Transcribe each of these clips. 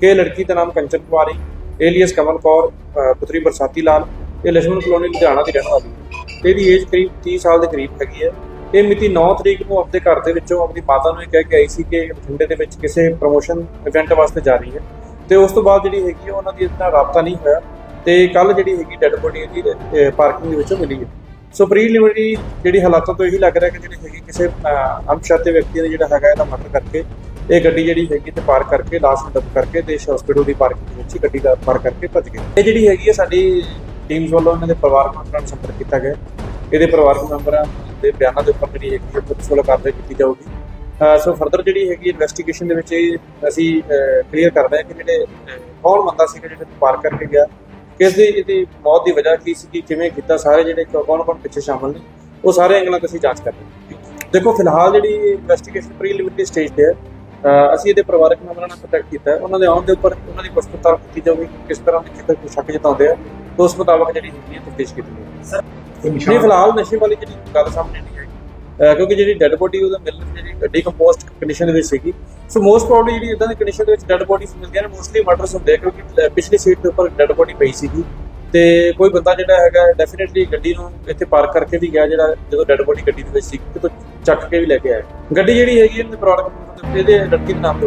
ਕਿ ਇਹ ਲੜਕੀ ਦਾ ਨਾਮ ਕੰਚਨ ਕੁਮਾਰੀ ਏਲੀਅਸ ਕਮਲ ਕੌਰ ਅਹ ਪੁੱਤਰੀ ਬਰਸਾਤੀ ਲਾਲ ਇਹ ਲక్ష్ਮਣ ਕਲੋਨੀ ਲੁਧਿਆਣਾ ਦੀ ਰਹਿਣ ਵਾਲੀ ਹੈ। ਇਹਦੀ ਏਜ ਕਰੀਬ 30 ਸਾਲ ਦੇ ਕਰੀਬ ਹੈਗੀ ਹੈ। ਇਹ ਮਿਤੀ 9 ਤਰੀਕ ਨੂੰ ਆਪਣੇ ਘਰ ਦੇ ਵਿੱਚੋਂ ਆਪਣੀ ਮਾਤਾ ਨੂੰ ਇਹ ਕਹਿ ਕੇ ਆਈ ਸੀ ਕਿ ਬਠਿੰਡੇ ਦੇ ਵਿੱਚ ਕਿਸੇ ਪ੍ਰੋਮੋਸ਼ਨ ਇਵੈਂਟ ਵਾਸਤੇ ਜਾ ਰਹੀ ਹੈ। ਤੇ ਉਸ ਤੋਂ ਬਾਅਦ ਜਿਹੜੀ ਹੈਗੀ ਹੈ ਉਹਨਾਂ ਦੀ ਇਤਨਾ ਰਾਬਤਾ ਨਹੀਂ ਹੋਇਆ ਤੇ ਕੱਲ ਜਿਹੜੀ ਹੈਗੀ ਡੈੱਡ ਬੋਡੀ ਇਹਦੀ ਪਾਰਕਿੰਗ ਦੇ ਵਿੱਚੋਂ ਮਿਲੀ ਹੈ। ਸੋ ਪ੍ਰੀਲਿਮਿਨਰੀ ਜਿਹੜੀ ਹਾਲਾਤਾਂ ਤੋਂ ਇਹੀ ਲੱਗ ਰਿਹਾ ਕਿ ਜਿਹੜੀ ਹੈਗੀ ਕਿਸੇ ਅਹ, ਅਣਪਛਾਤੇ ਵਿਅਕਤੀ ਨੇ ਜਿਹੜਾ ਹੈਗਾ ਇਹਦਾ ਮਰਡਰ ਕਰਕੇ ਇਹ ਗੱਡੀ ਜਿਹੜੀ ਹੈਗੀ ਤੇ ਪਾਰਕ ਕਰਕੇ ਲਾਸ਼ ਨੂੰ ਡੱਬ ਕਰਕੇ ਦੇਸ਼ ਹਸਪੀਟਲ ਦੀ ਪਾਰਕਿੰਗ ਦੇ ਵਿੱਚ ਹੀ ਗੱਡੀ ਦਾ ਪਾਰਕ ਕਰਕੇ ਭੱਜ ਗਏ। ਇਹ ਜਿਹੜੀ ਹੈਗੀ ਹੈ ਸਾਡੀ ਟੀਮਸ ਵੱਲੋਂ ਇਹਨਾਂ ਦੇ ਪਰਿਵਾਰਕ ਮੈਂਬਰਾਂ ਨੂੰ ਸੰਪਰਕ ਕੀਤਾ ਗਿਆ। ਇਹਦੇ ਪਰਿਵਾਰਕ ਮੈਂਬਰਾਂ ਦੇ ਬਿਆਨਾਂ ਦੇ ਉੱਪਰ ਜਿਹੜੀ ਹੈਗੀ ਹੈ ਪੁਲਿਸ ਵੱਲੋਂ ਕਾਰਵਾਈ ਕੀਤੀ ਜਾਊਗੀ। ਸੋ ਫਰਦਰ ਜਿਹੜੀ ਹੈਗੀ ਇਨਵੈਸਟੀਗੇਸ਼ਨ ਦੇ ਵਿੱਚ ਇਹ ਅਸੀਂ ਕਲੀਅਰ ਕਰਦੇ ਹਾਂ ਕਿ ਜਿਹੜੇ ਕੌਣ ਬੰਦਾ ਸੀ ਜਿਹੜਾ ਪਾਰਕ ਕਰਕੇ ਗਿਆ। ਕਿਸ ਦੀ, ਇਹਦੀ ਮੌਤ ਦੀ ਵਜ੍ਹਾ ਕੀ ਸੀ ਕਿਵੇਂ ਕੀਤਾ, ਸਾਰੇ ਜਿਹੜੇ ਕੌਣ ਕੌਣ ਪਿੱਛੇ ਸ਼ਾਮਲ ਨੇ, ਉਹ ਸਾਰੇ ਐਂਗਲਾਂ ਤੋਂ ਅਸੀਂ ਜਾਂਚ ਕਰ ਰਹੇ ਹਾਂ। ਦੇਖੋ, ਫਿਲਹਾਲ ਜਿਹੜੀ ਇਨਵੈਸਟੀਗੇਸ਼ਨ ਪ੍ਰੀਲਿਮਿਨਰੀ ਸਟੇਜ ਤੇ ਹੈ ਅਸੀਂ ਇਹਦੇ ਪਰਿਵਾਰਕ ਮੈਂਬਰਾਂ ਨਾਲ ਕੰਟੈਕਟ ਕੀਤਾ। ਉਹਨਾਂ ਦੇ ਆਉਣ ਦੇ ਉੱਪਰ ਉਹਨਾਂ ਦੀ ਪੜਤਾਲ ਕੀਤੀ ਜਾਊਗੀ ਕਿਸ ਤਰ੍ਹਾਂ ਦੇ ਕਿਤੇ ਕੋਈ ਸ਼ੱਕ ਜਤਾਉਂਦੇ ਆ। ਤਾਂ ਉਸ ਮੁਤਾਬਕ ਜਿਹੜੀ ਹੈਗੀ ਹੈ ਤਫਤੀਸ਼ ਕੀਤੀ ਜਾਊਗੀ। ਨਹੀਂ ਫਿਲਹਾਲ ਨਸ਼ੇ ਵਾਲੀ ਜਿਹੜੀ ਗੱਲ ਸਾਹਮਣੇ ਨਹੀਂ ਆਈ। ਕਿਉਂਕਿ ਜਿਹੜੀ ਡੈੱਡ ਬੋਡੀ ਉਹਦਾ ਮਿਲਣ ਜਿਹੜੀ ਡੀਕੰਪੋਸਟ ਕੰਡੀਸ਼ਨ ਦੇ ਵਿੱਚ ਸੀਗੀ। ਸੋ ਮੋਸਟ ਪ੍ਰੋਬਬਲੀ ਜਿਹੜੀ ਇਦਾਂ ਦੀ ਕੰਡੀਸ਼ਨ ਦੇ ਵਿੱਚ ਡੈੱਡ ਬੋਡੀਜ਼ ਮਿਲਦੀਆਂ ਨੇ ਮੋਸਟਲੀ ਮਰਡਰਸ ਹੁੰਦੇ ਆ ਕਿਉਂਕਿ ਪਿਛਲੀ ਸੀਟ ਦੇ ਉੱਪਰ ਡੈੱਡ ਬੋਡੀ ਪਈ ਸੀਗੀ। ਤੇ ਕੋਈ ਬੰਦਾ ਜਿਹੜਾ ਹੈਗਾ ਡੈਫੀਨਿਟਲੀ ਗੱਡੀ ਨੂੰ ਇੱਥੇ ਪਾਰਕ ਕਰਕੇ ਵੀ ਗਿਆ ਜਿਹੜਾ ਜਦੋਂ ਡੈੱਡ ਬੋਡੀ ਗੱਡੀ ਦੇ ਵਿੱਚ ਸੀ ਕਿਤੋਂ ਚੱਕ ਕੇ ਵੀ ਲੈ ਕੇ ਆਇਆ। ਗੱਡੀ ਜਿਹੜੀ ਹੈਗੀ ਇਹਦੇ ਪ੍ਰੋਡਕਟ ਇਹਦੇ ਲੜਕੀ ਦੇ ਨਾਮ ਦੇ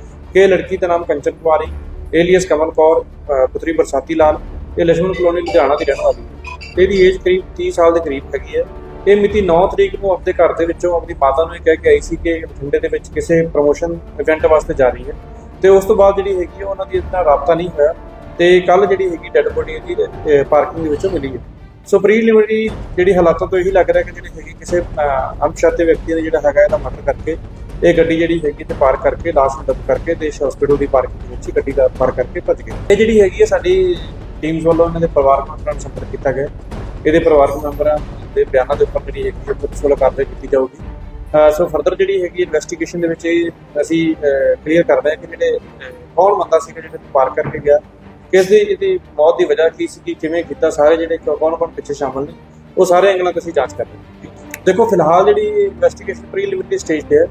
ਕਿ ਇਹ ਲੜਕੀ ਦਾ ਨਾਮ ਕੰਚਨ ਕੁਮਾਰੀ ਏਲੀਅਸ ਕਮਲ ਕੌਰ ਅਹ ਪੁੱਤਰੀ ਬਰਸਾਤੀ ਲਾਲ ਇਹ ਲక్ష్ਮਣ ਕਲੋਨੀ ਲੁਧਿਆਣਾ ਦੀ ਰਹਿਣ ਵਾਲੀ ਹੈ। ਇਹਦੀ ਏਜ ਕਰੀਬ 30 ਸਾਲ ਦੇ ਕਰੀਬ ਹੈਗੀ ਹੈ। ਇਹ ਮਿਤੀ 9 ਤਰੀਕ ਨੂੰ ਆਪਣੇ ਘਰ ਦੇ ਵਿੱਚੋਂ ਆਪਣੀ ਮਾਤਾ ਨੂੰ ਇਹ ਕਹਿ ਕੇ ਆਈ ਸੀ ਕਿ ਬਠਿੰਡੇ ਦੇ ਵਿੱਚ ਕਿਸੇ ਪ੍ਰੋਮੋਸ਼ਨ ਇਵੈਂਟ ਵਾਸਤੇ ਜਾ ਰਹੀ ਹੈ। ਤੇ ਉਸ ਤੋਂ ਬਾਅਦ ਜਿਹੜੀ ਹੈਗੀ ਹੈ ਉਹਨਾਂ ਦੀ ਇਤਨਾ ਰਾਬਤਾ ਨਹੀਂ ਹੋਇਆ ਤੇ ਕੱਲ ਜਿਹੜੀ ਹੈਗੀ ਡੈੱਡ ਬੋਡੀ ਇਹਦੀ ਪਾਰਕਿੰਗ ਦੇ ਵਿੱਚੋਂ ਮਿਲੀ ਹੈ। ਸੋ ਪ੍ਰੀਲਿਮਿਨਰੀ ਜਿਹੜੀ ਹਾਲਾਤਾਂ ਤੋਂ ਇਹੀ ਲੱਗ ਰਿਹਾ ਕਿ ਜਿਹੜੀ ਹੈਗੀ ਕਿਸੇ ਅਹ, ਅਣਪਛਾਤੇ ਵਿਅਕਤੀ ਨੇ ਜਿਹੜਾ ਹੈਗਾ ਇਹਦਾ ਮਰਡਰ ਕਰਕੇ ਇਹ ਗੱਡੀ ਜਿਹੜੀ ਹੈਗੀ ਤੇ ਪਾਰਕ ਕਰਕੇ ਲਾਸ਼ ਨੂੰ ਡੱਬ ਕਰਕੇ ਦੇਸ਼ ਹਸਪੀਟਲ ਦੀ ਪਾਰਕਿੰਗ ਦੇ ਵਿੱਚ ਹੀ ਗੱਡੀ ਦਾ ਪਾਰਕ ਕਰਕੇ ਭੱਜ ਗਏ। ਇਹ ਜਿਹੜੀ ਹੈਗੀ ਹੈ ਸਾਡੀ ਟੀਮਸ ਵੱਲੋਂ ਇਹਨਾਂ ਦੇ ਪਰਿਵਾਰਕ ਮੈਂਬਰਾਂ ਨੂੰ ਸੰਪਰਕ ਕੀਤਾ ਗਿਆ। ਇਹਦੇ ਪਰਿਵਾਰਕ ਮੈਂਬਰਾਂ ਦੇ ਬਿਆਨਾਂ ਦੇ ਉੱਪਰ ਜਿਹੜੀ ਹੈਗੀ ਹੈ ਪੁਲਿਸ ਵੱਲੋਂ ਕਾਰਵਾਈ ਕੀਤੀ ਜਾਊਗੀ। ਸੋ ਫਰਦਰ ਜਿਹੜੀ ਹੈਗੀ ਇਨਵੈਸਟੀਗੇਸ਼ਨ ਦੇ ਵਿੱਚ ਇਹ ਅਸੀਂ ਕਲੀਅਰ ਕਰਦੇ ਹਾਂ ਕਿ ਜਿਹੜੇ ਕੌਣ ਬੰਦਾ ਸੀ ਜਿਹੜਾ ਪਾਰਕ ਕਰਕੇ ਗਿਆ, ਕਿਸ ਦੀ ਇਹਦੀ ਮੌਤ ਦੀ ਵਜ੍ਹਾ ਕੀ ਸੀ ਕਿਵੇਂ ਕੀਤਾ, ਸਾਰੇ ਜਿਹੜੇ ਕੌਣ ਕੌਣ ਪਿੱਛੇ ਸ਼ਾਮਲ ਨੇ, ਉਹ ਸਾਰੇ ਐਂਗਲਾਂ ਤੋਂ ਅਸੀਂ ਜਾਂਚ ਕਰ ਰਹੇ ਹਾਂ। ਦੇਖੋ, ਫਿਲਹਾਲ ਜਿਹੜੀ ਇਨਵੈਸਟੀਗੇਸ਼ਨ ਪ੍ਰੀਲਿਮਿਨਰੀ ਸਟੇਜ ਤੇ ਹੈ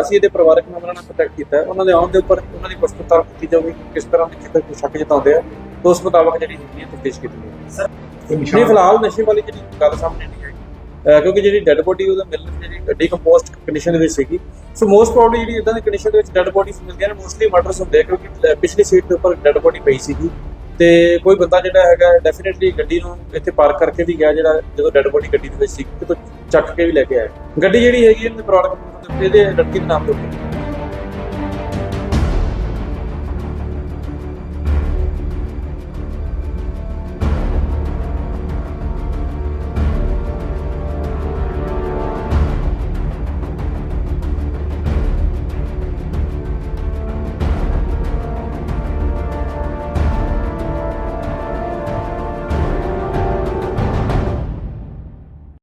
ਅਸੀਂ ਇਹਦੇ ਪਰਿਵਾਰਕ ਮੈਂਬਰਾਂ ਨਾਲ ਕੰਟੈਕਟ ਕੀਤਾ। ਉਹਨਾਂ ਦੇ ਆਉਣ ਦੇ ਉੱਪਰ ਉਹਨਾਂ ਦੀ ਪੜਤਾਲ ਕੀਤੀ ਜਾਊਗੀ ਕਿ ਕਿਸ ਤਰ੍ਹਾਂ ਦੇ ਕਿਤੇ ਕੋਈ ਸ਼ੱਕ ਜਤਾਉਂਦੇ ਆ। ਤਾਂ ਉਸ ਮੁਤਾਬਕ ਜਿਹੜੀ ਹੈਗੀ ਹੈ ਤਫਤੀਸ਼ ਕੀਤੀ ਜਾਊਗੀ। ਨਹੀਂ ਫਿਲਹਾਲ ਨਸ਼ੇ ਵਾਲੀ ਜਿਹੜੀ ਗੱਲ ਸਾਹਮਣੇ ਨਹੀਂ ਆਈ। ਕਿਉਂਕਿ ਜਿਹੜੀ ਡੈੱਡ ਬੋਡੀ ਉਹਦਾ ਮਿਲਣ ਜਿਹੜੀ ਡੀਕੰਪੋਸਟ ਕੰਡੀਸ਼ਨ ਦੇ ਵਿੱਚ ਸੀਗੀ। ਸੋ ਮੋਸਟ ਪ੍ਰੋਬਬਲੀ ਜਿਹੜੀ ਇਦਾਂ ਦੀ ਕੰਡੀਸ਼ਨ ਦੇ ਵਿੱਚ ਡੈੱਡ ਬੋਡੀਜ਼ ਮਿਲਦੀਆਂ ਨੇ ਮੋਸਟਲੀ ਮਰਡਰਸ ਹੁੰਦੇ ਆ ਕਿਉਂਕਿ ਪਿਛਲੀ ਸੀਟ ਦੇ ਉੱਪਰ ਡੈੱਡ ਬੋਡੀ ਪਈ ਸੀਗੀ। ਤੇ ਕੋਈ ਬੰਦਾ ਜਿਹੜਾ ਹੈਗਾ ਡੈਫੀਨਿਟਲੀ ਗੱਡੀ ਨੂੰ ਇੱਥੇ ਪਾਰਕ ਕਰਕੇ ਵੀ ਗਿਆ ਜਿਹੜਾ ਜਦੋਂ ਡੈੱਡ ਬੋਡੀ ਗੱਡੀ ਦੇ ਵਿੱਚ ਸੀ ਕਿਤੋਂ ਚੱਕ ਕੇ ਵੀ ਲੈ ਕੇ ਆਇਆ। ਗੱਡੀ ਜਿਹੜੀ ਹੈਗੀ ਇਹਦੇ ਪ੍ਰੋਡਕਟ ਇਹਦੇ ਲੜਕੀ ਦੇ ਨਾਮ ਦੇ ਉੱਪਰ